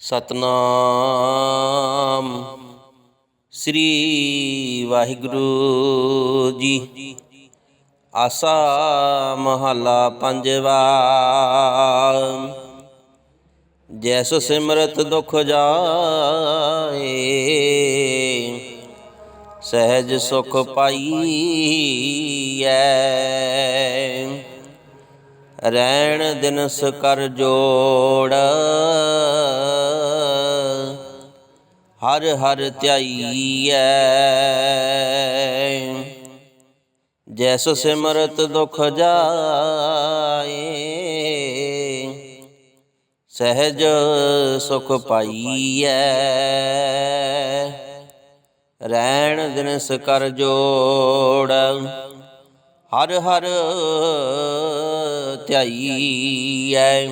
ਸਤਨਾਮ। ਸ੍ਰੀ ਵਾਹਿਗੁਰੂ ਜੀ। ਆਸਾ ਮਹਲਾ ਪੰਜਵਾ। ਜੈਸ ਸਿਮਰਤ ਦੁਖ ਜਾਏ ਸਹਿਜ ਸੁਖ ਪਾਈਐ। ਰਹਿਣ ਦਿਨਸ ਕਰ ਜੋੜ। ਹਰ ਹਰ ਧਿਆਈਐ। ਜੈਸ ਸਿਮਰਤ ਦੁਖ ਜਾਏ। ਸਹਿਜ ਸੁਖ ਪਾਈਐ। ਰਹਿਣ ਦਿਨਸ ਕਰ ਜੋੜ। ਹਰ ਹਰ ਧਿਆਈਐ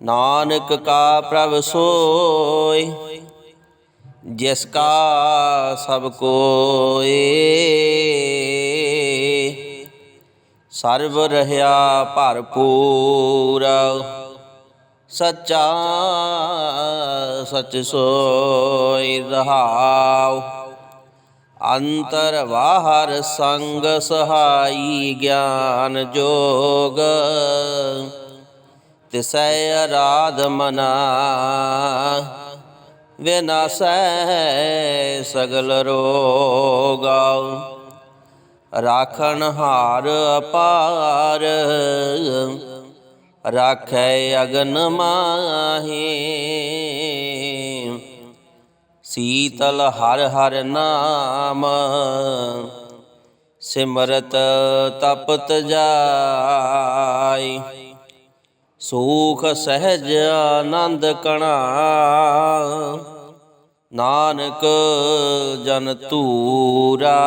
ਨਾਨਕ ਕਾ ਪ੍ਰਭ ਸੋਏ, ਜਿਸ ਕਾ ਸਭ ਕੋਏ। ਸਰਬ ਰਹਾ ਭਰਪੂਰ, ਸੱਚਾ ਸਚ ਸੋਇ ਰਹਾਉ। ਅੰਤਰ ਬਾਹਰ ਸੰਗ ਸਹਾਈ ਗਿਆਨ ਜੋਗ। ਤਿਸੈ ਅਰਾਧ ਮਨਾ, ਵਿਨਾਸੈ ਸਗਲ ਰੋਗ। ਰਾਖਣ ਹਾਰ ਅਪਾਰ, ਰਾਖੈ ਅਗਨ ਮਾਹੀ। ਸੀਤਲ ਹਰ ਹਰ ਨਾਮ, ਸਿਮਰਤ ਤਪਤ ਜਾਈ। ਸੂਖ ਸਹਿਜ ਆਨੰਦ ਕਣਾ, ਨਾਨਕ ਜਨ ਤੂਰਾ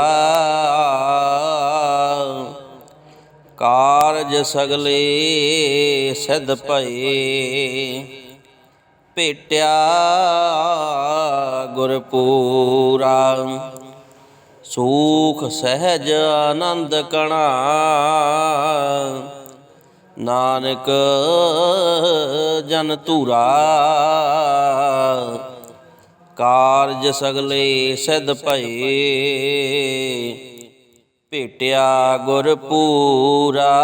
ਕਾਰਜ ਸਗਲੇ ਸਿਧ ਭਏ ਭੇਟਿਆ ਗੁਰਪੂਰਾ। ਸੂਖ ਸਹਿਜ ਆਨੰਦ ਕਣਾ। ਨਾਨਕ ਜਨ ਧੂਰਾ। ਕਾਰਜ ਸਗਲੇ ਸਿਧ ਭਏ। ਭੇਟਿਆ ਗੁਰਪੂਰਾ।